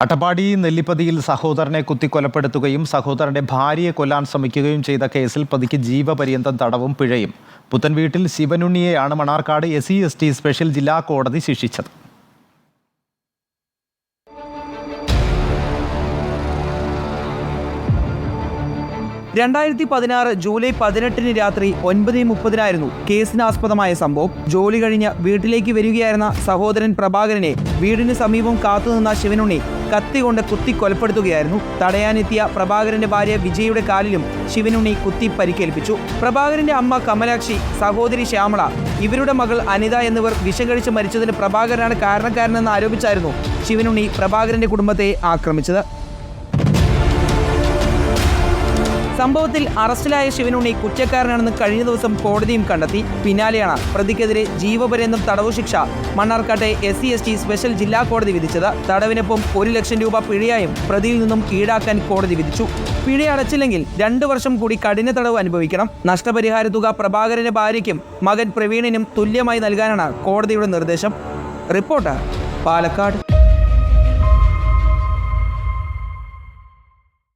അട്ടപ്പാടി നെല്ലിപ്പതിയിൽ സഹോദരനെ കുത്തിക്കൊലപ്പെടുത്തുകയും സഹോദരന്റെ ഭാര്യയെ കൊല്ലാൻ ശ്രമിക്കുകയും ചെയ്ത കേസിൽ പ്രതിക്ക് ജീവപര്യന്തം തടവും പിഴയും. പുത്തൻവീട്ടിൽ ശിവനുണ്ണിയെയാണ് Mannarkkad S C S T special ജില്ലാ കോടതി ശിക്ഷിച്ചത്. രണ്ടായിരത്തി പതിനാറ് ജൂലൈ പതിനെട്ടിന് രാത്രി ഒൻപത് മുപ്പതിനായിരുന്നു കേസിനാസ്പദമായ സംഭവം. ജോലി കഴിഞ്ഞ് വീട്ടിലേക്ക് വരികയായിരുന്ന സഹോദരൻ പ്രഭാകരനെ വീടിന് സമീപം കാത്തുനിന്ന ശിവനുണ്ണി കത്തി കൊണ്ട് കുത്തി കൊലപ്പെടുത്തുകയായിരുന്നു തടയാനെത്തിയ പ്രഭാകരന്റെ ഭാര്യ വിജയുടെ കാലിലും ശിവനുണ്ണി കുത്തി പരിക്കേൽപ്പിച്ചു. പ്രഭാകരന്റെ അമ്മ കമലാക്ഷി സഹോദരി ശ്യാമള ഇവരുടെ മകൾ അനിത എന്നിവർ വിഷം കഴിച്ച് മരിച്ചതിന് പ്രഭാകരനാണ് കാരണക്കാരനെന്ന് ആരോപിച്ചായിരുന്നു ശിവനുണ്ണി പ്രഭാകരന്റെ കുടുംബത്തെ ആക്രമിച്ചത്. സംഭവത്തിൽ അറസ്റ്റിലായ ശിവനുണ്ണി കുറ്റക്കാരനാണെന്ന് കഴിഞ്ഞ ദിവസം കോടതിയും കണ്ടെത്തി. പിന്നാലെയാണ് പ്രതിക്കെതിരെ ജീവപര്യന്തം തടവു ശിക്ഷ. മണ്ണാർക്കാട്ടെ S C S T special ജില്ലാ കോടതി വിധിച്ചത്. തടവിനൊപ്പം ഒരു ലക്ഷം രൂപ പിഴയായും പ്രതിയിൽ നിന്നും ഈടാക്കാൻ കോടതി വിധിച്ചു. പിഴ അടച്ചില്ലെങ്കിൽ രണ്ടു വർഷം കൂടി കഠിന തടവ് അനുഭവിക്കണം. നഷ്ടപരിഹാര തുക പ്രഭാകരന്റെ ഭാര്യയ്ക്കും മകൻ പ്രവീണിനും തുല്യമായി നൽകാനാണ് കോടതിയുടെ നിർദ്ദേശം. റിപ്പോർട്ടർ പാലക്കാട്.